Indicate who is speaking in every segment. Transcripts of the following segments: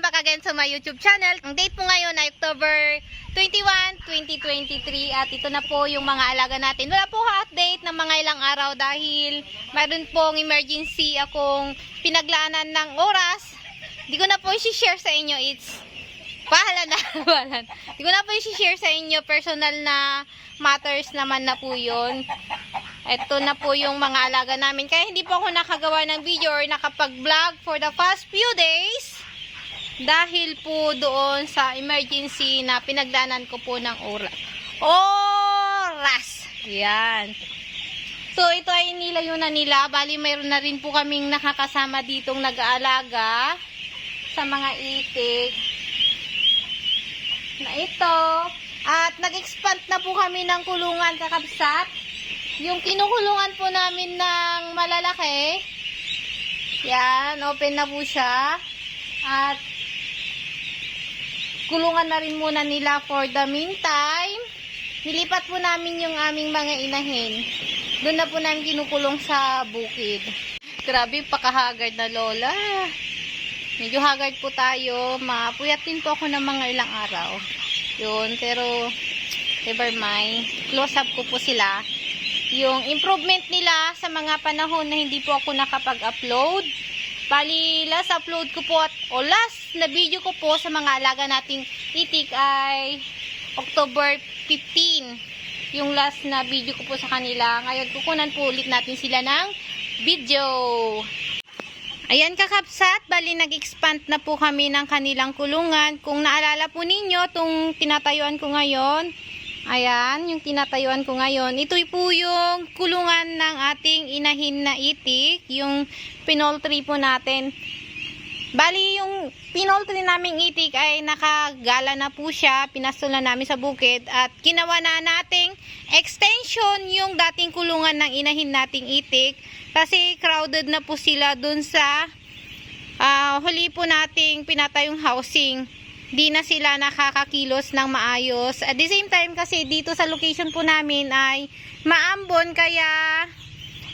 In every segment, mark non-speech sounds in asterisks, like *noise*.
Speaker 1: welcome back again sa my YouTube channel. Ang date po ngayon ay October 21, 2023 at ito na po yung mga alaga natin. Wala po update ng mga ilang araw dahil mayroon pong emergency akong pinaglaanan ng oras. Hindi ko na po i-share sa inyo. It's Bahala na. *laughs* Hindi ko na po i-share sa inyo personal na matters naman na po yun. Ito na po yung mga alaga namin. Kaya hindi po ako nakagawa ng video or nakapag-vlog for the past few days. Dahil po doon sa emergency na pinagdanan ko po ng oras. Oras! Yan. So, ito ay nilayunan nila. Bali, mayroon na rin po kaming nakakasama ditong nag-aalaga sa mga itik na ito. At nag-expand na po kami ng kulungan kakabsat. Yung kinukulungan po namin ng malalaki. Yan, open na po siya. At kulungan na rin muna nila for the meantime. Nilipat po namin yung aming mga inahin. Doon na po namin kinukulong sa bukid. Grabe, pakahagard na lola. Medyo haggard po tayo. Mapuyat din po ako ng mga ilang araw. Yun, pero never mind. Close up ko po sila. Yung improvement nila sa mga panahon na hindi po ako nakapag-upload. Bali, last upload ko po at, o last na video ko po sa mga alaga nating itik ay October 15. Yung last na video ko po sa kanila. Ngayon, kukunan po ulit natin sila ng video. Ayan kakapsat, bali nag-expand na po kami ng kanilang kulungan. Kung naalala po ninyo, itong tinatayuan ko ngayon, ayan, yung tinatayuan ko ngayon, ito po yung kulungan ng ating inahin na itik, yung pinoltry po natin. Bali, yung pinoltry naming itik ay nakagala na po siya, pinastol na namin sa bukid at ginawa na nating extension yung dating kulungan ng inahin nating itik kasi crowded na po sila dun sa ah, huli po nating pinatayong housing. Di na sila nakakakilos ng maayos. At the same time kasi dito sa location po namin ay maambon kaya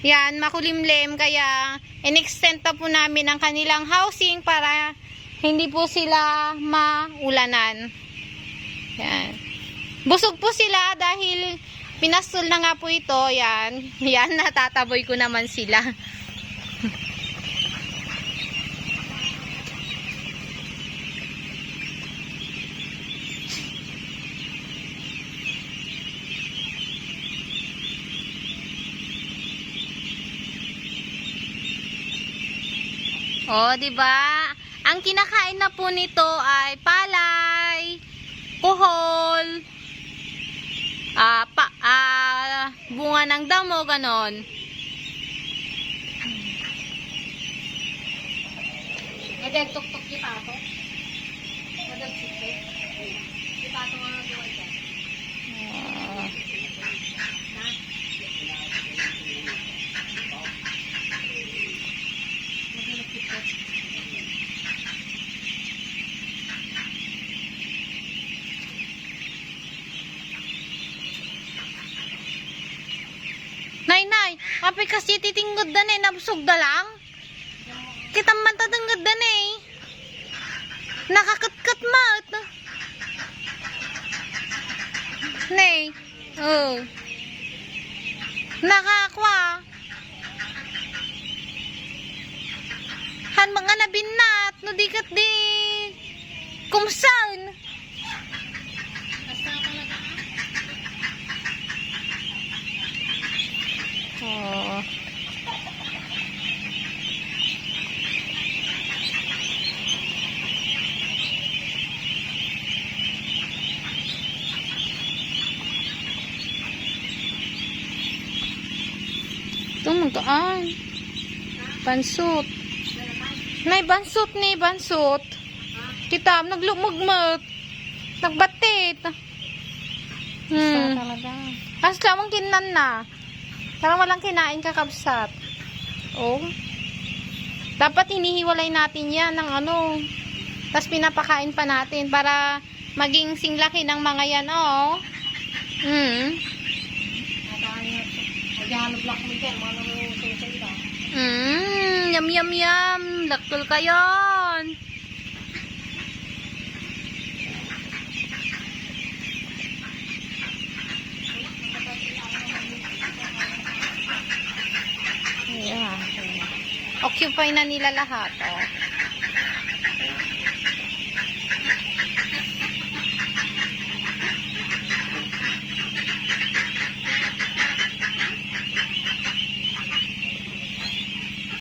Speaker 1: yan, makulimlim kaya in-extend na po namin ang kanilang housing para hindi po sila maulanan. Yan. Busog po sila dahil pinastol na nga po ito. Yan. *laughs* Yan, natataboy ko naman sila. Oh, 'di ba? Ang kinakain na po nito ay palay, kuhol, ah, pa, ah, bunga ng damo, ganon. Madag tuktok di pato. Madag sikte. Di pato nga doon dyan. Nay, kape kasi titinggod da eh, nabusog da lang. Kita man tatanggad da eh. Nakakatkat mat. Nay, oh. Nakakwa. Han mga nabinat, no di kat di. Kumsan. Oh. Ito magkaan. Bansot. Nay, bansot ni, bansot. Kita, naglumugmag. Nagbatit. Hmm.
Speaker 2: talaga.
Speaker 1: As lamang kinan na. Parang walang kinain kakabsat. Oh. Dapat hinihiwalay natin yan ng ano. Tapos pinapakain pa natin para maging singlaki ng mga yan, oh. Hmm.
Speaker 2: Magano black mo dyan, mga nangususan
Speaker 1: ka. Mmm, yum yum yum. Daktul ka yun. Yeah. Occupy na nila lahat, oh.